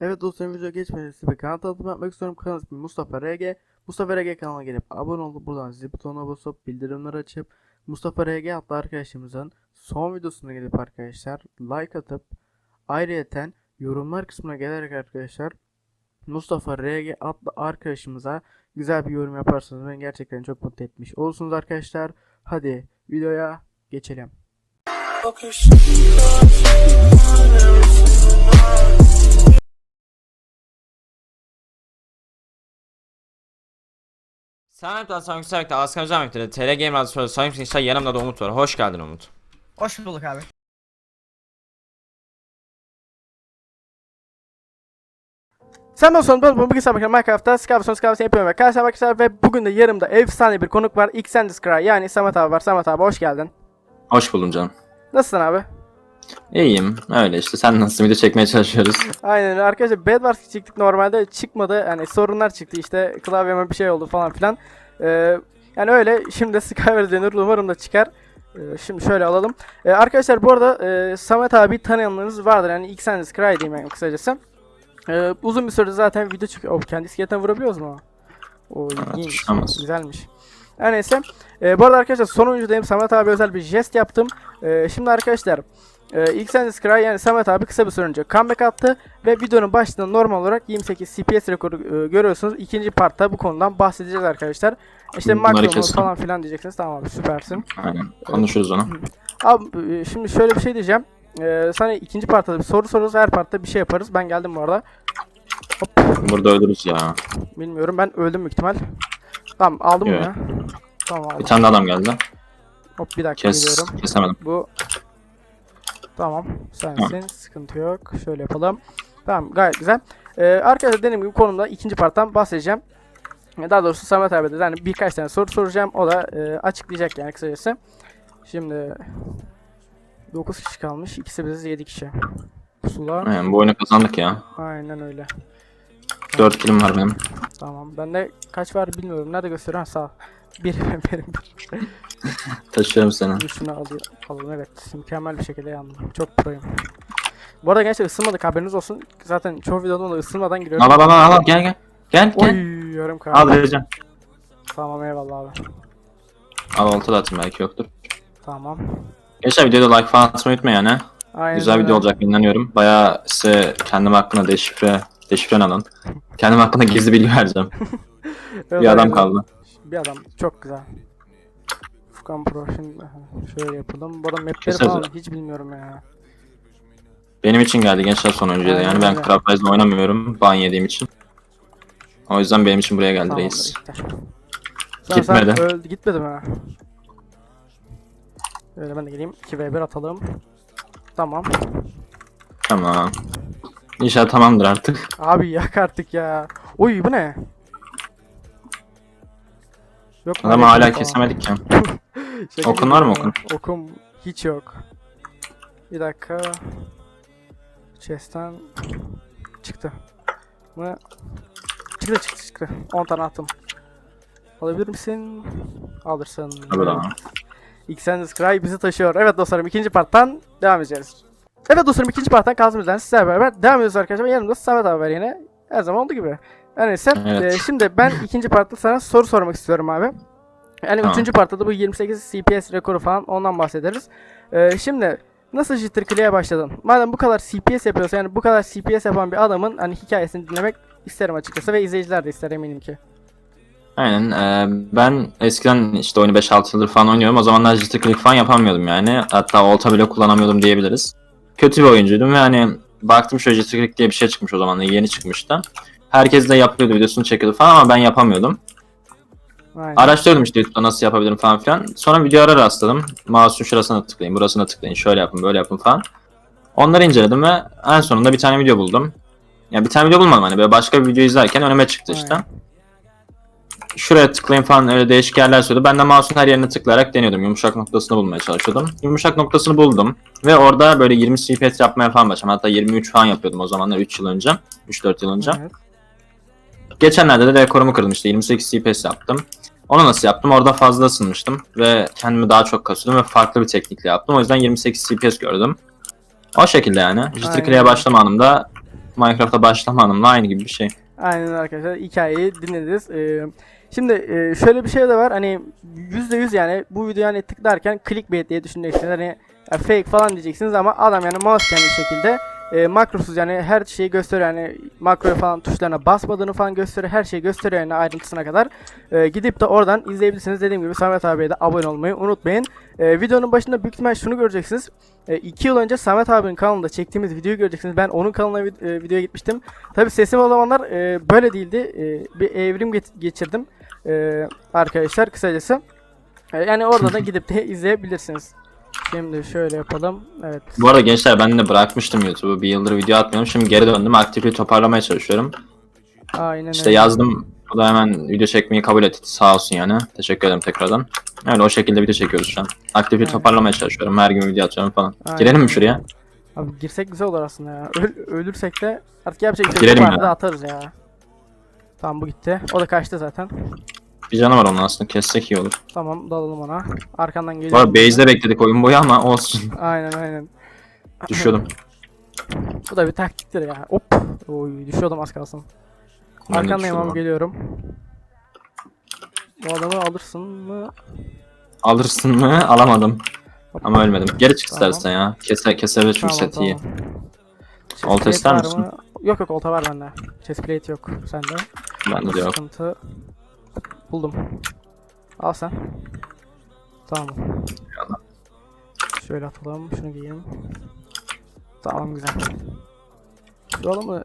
Evet dostlarım video geçmeden size bir kanal tanıtımı yapmak istiyorum. Kanal ismi Mustafa RG. Mustafa RG kanalına gelip abone olup buradan zil butonuna basıp bildirimleri açıp Mustafa RG adlı arkadaşımızın son videosuna gelip arkadaşlar like atıp ayrıyeten yorumlar kısmına gelerek arkadaşlar Mustafa RG adlı arkadaşımıza güzel bir yorum yaparsanız beni gerçekten çok mutlu etmiş olursunuz arkadaşlar. Hadi videoya geçelim. Selam ben Samik Samik'te Askan Özlemek'te TR Game Radyo Soru Samik işte yanımda da Umut var. Hoş geldin Umut. Hoş bulduk abi. Sen dostum ben bugün sabah Minecraft'ta Skavson Skavson yapıyorum arkadaşlar arkadaşlar ve bugün de yanımda efsane bir konuk var. Xendis Cry yani Samet abi var. Samet abi hoş geldin. Hoş buldum canım. Nasılsın abi? İyiyim. Öyle işte. Sen nasıl video çekmeye çalışıyoruz. Aynen arkadaşlar Bedwars çıktık normalde çıkmadı. Yani sorunlar çıktı işte klavyeme bir şey oldu falan filan. Ee, yani öyle şimdi Skyward denir umarım da çıkar. Ee, şimdi şöyle alalım. Ee, arkadaşlar bu arada e, Samet abi tanıyanlarınız vardır yani Xendis Cry diyeyim yani kısacası. Ee, uzun bir süredir zaten video çıkıyor. Oh, kendi iskeleten vurabiliyoruz mu? O iyiymiş. çıkamaz. Güzelmiş. Her neyse. Ee, bu arada arkadaşlar son oyuncudayım. Samet abi özel bir jest yaptım. Ee, şimdi arkadaşlar e, Xendis Cry yani Samet abi kısa bir süre önce comeback attı ve videonun başında normal olarak 28 CPS rekoru e, görüyorsunuz. İkinci partta bu konudan bahsedeceğiz arkadaşlar. İşte Bunları makro kesin. falan filan diyeceksiniz. Tamam abi süpersin. Aynen. Konuşuruz onu. Abi e, şimdi şöyle bir şey diyeceğim. Ee, sana ikinci partta bir soru sorarız. Her partta bir şey yaparız. Ben geldim bu arada. Hop. Burada ölürüz ya. Bilmiyorum ben öldüm büyük ihtimal. Tamam aldım Evet. bunu. Tamam aldım. Bir tane adam geldi. Hop bir dakika Kes. geliyorum. Kesemedim. Bu Tamam sensin sıkıntı yok. Şöyle yapalım. Tamam gayet güzel. Ee, Arkadaşlar dediğim gibi konumda ikinci parttan bahsedeceğim. Daha doğrusu Samet abi de yani birkaç tane soru soracağım. O da e, açıklayacak yani kısacası. Şimdi 9 kişi kalmış. İkisi biziz 7 kişi. Pusula. Aynen, bu oyunu kazandık ya. Aynen öyle 4 kilim var benim. Tamam bende kaç var bilmiyorum nerede gösteriyor ha sağ. Bir benim bir Taşıyorum seni. Şunu alayım. Alalım evet. Mükemmel bir şekilde yandım. Çok proyum. Bu arada gençler ısınmadık haberiniz olsun. Zaten çoğu videoda da ısınmadan giriyorum. Al al al al al. gel gel. Gel Oy gel. yarım Al kaldı. vereceğim. Tamam eyvallah abi. Al olta da atayım belki yoktur. Tamam. Gençler videoda like falan atmayı unutmayın yani. Aynen Güzel öyle. video olacak inanıyorum. Bayağı size kendim hakkında deşifre, deşifren alın. Kendim hakkında gizli bilgi vereceğim. Evet, Bir adam aynen. kaldı. Bir adam. Çok güzel. Furkan Pro şimdi şöyle yapalım. Bu arada mapleri falan hiç bilmiyorum ya. Benim için geldi gençler sonuncuya da. Aynen Yani ben Rise'la oynamıyorum. Ban yediğim için. O yüzden benim için buraya geldi Tamamdır reis. Sen, Gitmedi. Sen öldü, gitmedi mi? Öyle ben de geleyim. 2v1 atalım. Tamam. Tamam. İnşallah tamamdır artık. Abi yak artık ya. Oy bu ne? Yok mu Adamı hala falan? kesemedik ya. Şaka Okun var mı okun? Okum hiç yok. Bir dakika. Chest'ten çıktı. Mı? Çıktı çıktı çıktı. 10 tane attım. Alabilir misin? Alırsın. Alır ama. Xendis Cry bizi taşıyor. Evet dostlarım ikinci parttan devam edeceğiz. Evet dostlarım ikinci parttan kaldığımız yerden sizlerle beraber devam ediyoruz arkadaşlar. Yanımda Samet abi var yine. Her zaman olduğu gibi. Her neyse. Evet. e, şimdi ben ikinci partta sana soru sormak istiyorum abi. Yani Tamam. üçüncü partta da bu 28 CPS rekoru falan ondan bahsederiz. E, şimdi nasıl jitter başladın? Madem bu kadar CPS yapıyorsa yani bu kadar CPS yapan bir adamın hani hikayesini dinlemek isterim açıkçası ve izleyiciler de ister eminim ki. Aynen. eee, ben eskiden işte oyunu 5-6 yıldır falan oynuyorum. O zamanlar jitter click falan yapamıyordum yani. Hatta olta bile kullanamıyordum diyebiliriz. Kötü bir oyuncuydum ve hani baktım şöyle click diye bir şey çıkmış o zamanlar. Yeni çıkmıştı. Herkes de yapıyordu videosunu çekiyordu falan ama ben yapamıyordum. Aynen. Araştırıyordum işte YouTube'da nasıl yapabilirim falan filan. Sonra videolara rastladım. Mouse'un şurasına tıklayın, burasına tıklayın, şöyle yapın, böyle yapın falan. Onları inceledim ve en sonunda bir tane video buldum. Ya bir tane video bulmadım hani böyle başka bir video izlerken önüme çıktı işte. Şuraya tıklayın falan öyle değişik yerler söyledi. Ben de mouse'un her yerine tıklayarak deniyordum. Yumuşak noktasını bulmaya çalışıyordum. Yumuşak noktasını buldum. Ve orada böyle 20 CPS yapmaya falan başladım. Hatta 23 falan yapıyordum o zamanlar 3 yıl önce. 3-4 yıl önce. Evet. Geçenlerde de rekorumu kırdım işte 28 CPS yaptım. Onu nasıl yaptım? Orada fazla ısınmıştım ve kendimi daha çok kasıyordum ve farklı bir teknikle yaptım. O yüzden 28 CPS gördüm. O şekilde yani. Jitter. Clay'e başlama anımda Minecraft'a başlamanımla aynı gibi bir şey. Aynen arkadaşlar hikayeyi dinlediniz. Ee, şimdi e, şöyle bir şey de var hani %100 yani bu videoyu hani tıklarken clickbait diye düşüneceksiniz hani ya fake falan diyeceksiniz ama adam yani mouse kendi şekilde e, makrosuz yani her şeyi gösteriyor yani makroya falan tuşlarına basmadığını falan gösteriyor her şeyi gösteriyor yani ayrıntısına kadar E, gidip de oradan izleyebilirsiniz dediğim gibi Samet abiye de abone olmayı unutmayın E, videonun başında büyük ihtimal şunu göreceksiniz 2 yıl önce Samet abinin kanalında çektiğimiz videoyu göreceksiniz ben onun kanalına vid- e, videoya gitmiştim Tabi sesim o zamanlar e, böyle değildi. E, bir evrim ge- geçirdim. E, arkadaşlar kısacası. E, yani orada da gidip de izleyebilirsiniz. Şimdi şöyle yapalım. Evet. Bu arada gençler ben de bırakmıştım YouTube'u. Bir yıldır video atmıyorum. Şimdi geri döndüm. Aktifliği toparlamaya çalışıyorum. Aynen İşte öyle. yazdım. O da hemen video çekmeyi kabul etti. Sağ olsun yani. Teşekkür ederim tekrardan. Öyle o şekilde video çekiyoruz şu an. Aktifliği Aynen. toparlamaya çalışıyorum. Her gün video atıyorum falan. Aynen. Girelim mi şuraya? Abi girsek güzel olur aslında ya. Öl- ölürsek de artık yapacak bir şey Girelim yok. ya. da atarız ya. Tamam bu gitti. O da kaçtı zaten. Bir canı var onun aslında. Kessek iyi olur. Tamam dalalım ona. Arkandan geliyor. Arada base'de bekledik oyun boyu ama olsun. Aynen aynen. Düşüyordum. Bu da bir taktiktir ya. Hop. Oy düşüyordum az kalsın. Ben de Arkandayım düşüyordum abi geliyorum. Bu adamı alırsın mı? Alırsın mı? Alamadım. Ama ölmedim. Geri çık Tamam. istersen ya. Kese, kesebilir çünkü set iyi. Chest Olta plate ister var misin? mı? Yok yok olta var bende. Chest plate yok sende. Bende de yok. Sıkıntı. Buldum. Al sen. Tamam. Şöyle atalım. Şunu giyeyim. Tamam güzel. Şu adamı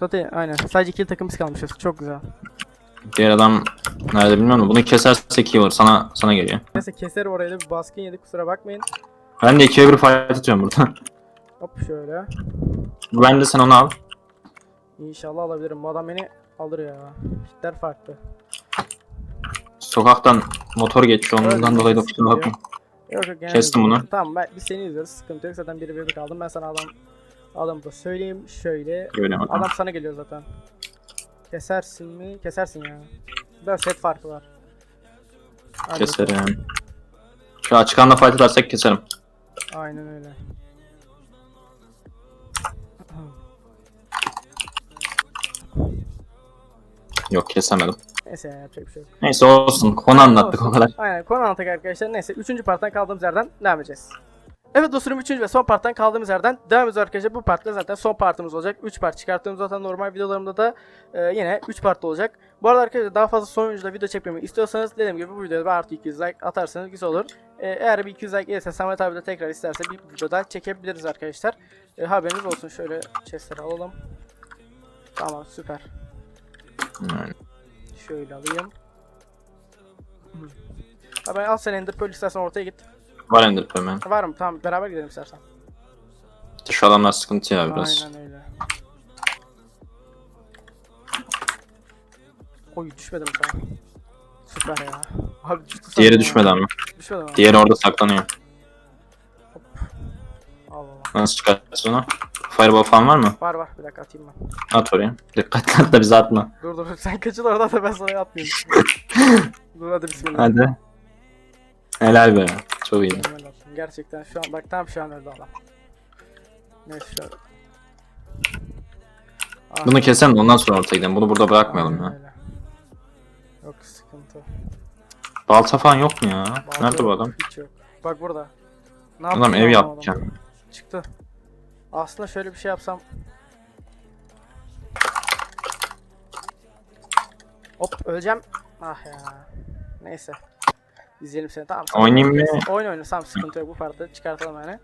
zaten aynen. Sadece kill takımız kalmışız. Çok güzel. Diğer adam nerede bilmiyorum da bunu kesersek iyi olur. Sana sana geliyor. Neyse keser oraya da bir baskın yedik kusura bakmayın. Ben de ikiye bir fight atıyorum burada. Hop şöyle. ben de sen onu al. İnşallah alabilirim. Bu adam beni alır ya. Hitler farklı. Sokaktan motor geçiyor ondan Öyle dolayı da kusura bakma. Yok yok genelde Kestim değil. bunu. Tamam ben, biz seni izliyoruz sıkıntı yok zaten biri bir kaldım ben sana adam adamı da söyleyeyim şöyle Böyle bakalım. adam sana geliyor zaten kesersin mi kesersin ya da set farkı var Hadi bakalım. Keserim. Şu açık anda fight edersek keserim. aynen öyle Yok kesemedim. Neyse ya, yapacak bir şey yok Neyse olsun. Konu anlattık o kadar. Aynen konu anlattık arkadaşlar. Neyse 3. parttan kaldığımız yerden devam edeceğiz. Evet dostlarım 3. ve son parttan kaldığımız yerden devam ediyoruz arkadaşlar. Bu partta zaten son partımız olacak. 3 part çıkarttığım zaten normal videolarımda da e, yine 3 partta olacak. Bu arada arkadaşlar daha fazla son oyuncuda video çekmemi istiyorsanız dediğim gibi bu videoda bir artı 200 like atarsanız güzel olur. E, eğer bir 200 like gelirse Samet abi de tekrar isterse bir videoda çekebiliriz arkadaşlar. E, haberiniz olsun. Şöyle chestleri alalım. Tamam süper. Yani Şöyle alayım. Hı. Ben al sen Ender Pearl istersen ortaya git. Var Ender Pearl'men. Var mı? Tamam beraber gidelim istersen. Şu adamlar sıkıntı ya biraz. Aynen öyle. Oy düşmedim sana. Süper ya. Abi düştü Diğeri ya. düşmedi ama. Düşmedi ama. Diğeri orada saklanıyor. Allah Allah. Nasıl çıkartacağız onu? Fireball falan var mı? Var var bir dakika atayım ben. At oraya. Dikkatli at da bizi atma. Dur dur sen kaçın orada da ben sana atmayayım. dur hadi bismillah. Hadi. Helal be. Çok iyi. Olsun. Gerçekten şu an bak tam şu an öldü adam. Neyse şöyle. Ah, Bunu keselim de ondan sonra ortaya gidelim. Bunu burada bırakmayalım aynen ya. öyle. Yok sıkıntı. Balta falan yok mu ya? Nerede bu yok, adam? Hiç yok. Bak burada. Ne Adam yaptın ev lan yapmış adam? ya. Çıktı. Aslında şöyle bir şey yapsam. Hop öleceğim. Ah ya. Neyse. İzleyelim seni tamam. Oynayayım mı? Oyun oyna tamam sıkıntı yok bu parti çıkartalım yani.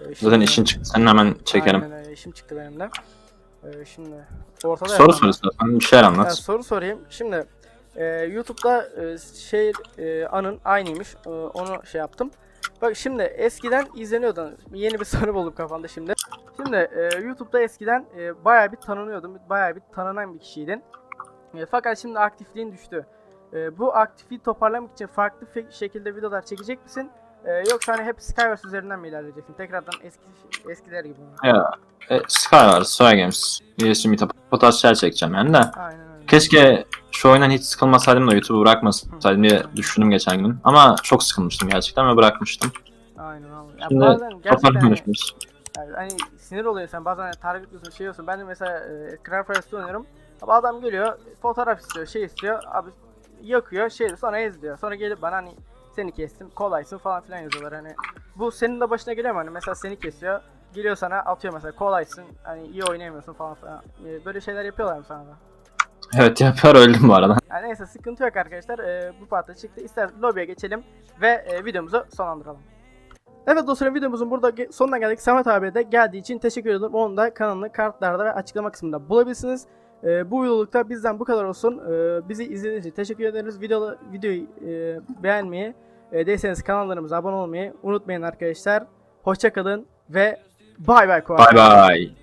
Ee, Zaten işin çıktı. Senin hemen çekerim. Aynen öyle işim çıktı benim de. Ee, şimdi ortada Soru sor istersen. Bir şeyler Yani anlat. soru sorayım. Şimdi e, YouTube'da e, şey e, anın aynıymış. E, onu şey yaptım. Bak şimdi eskiden izleniyordu. Yeni bir soru buldum kafamda şimdi. Şimdi e, YouTube'da eskiden e, bayağı bir tanınıyordun. Bayağı bir tanınan bir kişiydin. E, fakat şimdi aktifliğin düştü. E, bu aktifliği toparlamak için farklı şekilde videolar çekecek misin? E, yoksa hani hep Skywars üzerinden mi ilerleyeceksin? Tekrardan eski eskiler gibi? Ya, e, Sky var, Sky Games. Meetup. Potansiyel çekeceğim yani de. Aynen. Keşke şu oyundan hiç sıkılmasaydım da YouTube'u bırakmasaydım diye düşündüm geçen gün. Ama çok sıkılmıştım gerçekten ve bırakmıştım. Aynen abi. Ya Şimdi bazen gerçekten hani-. Yani hani sinir oluyor sen bazen target ediyorsun şey diyorsun. Ben de mesela e, Craft Forest oynuyorum. Ama adam geliyor fotoğraf istiyor şey istiyor. Abi yakıyor şey sonra ezliyor. Sonra gelip bana hani seni kestim kolaysın falan filan yazıyorlar hani. Bu senin de başına geliyor mu hani mesela seni kesiyor. Geliyor sana atıyor mesela kolaysın hani iyi oynayamıyorsun falan filan. E, Böyle şeyler yapıyorlar mı sana da? Evet yapıyor öldüm bu arada. Yani neyse sıkıntı yok arkadaşlar. Ee, bu parça çıktı. İster lobiye geçelim ve e, videomuzu sonlandıralım. Evet dostlarım videomuzun burada sonuna geldik. Samet abi de geldiği için teşekkür ederim. Onun da kanalını kartlarda ve açıklama kısmında bulabilirsiniz. Ee, bu videolukta bizden bu kadar olsun. Ee, bizi izlediğiniz için teşekkür ederiz. Video, videoyu e, beğenmeyi, e, değilseniz kanallarımıza abone olmayı unutmayın arkadaşlar. Hoşçakalın ve bay bay. Bay bay.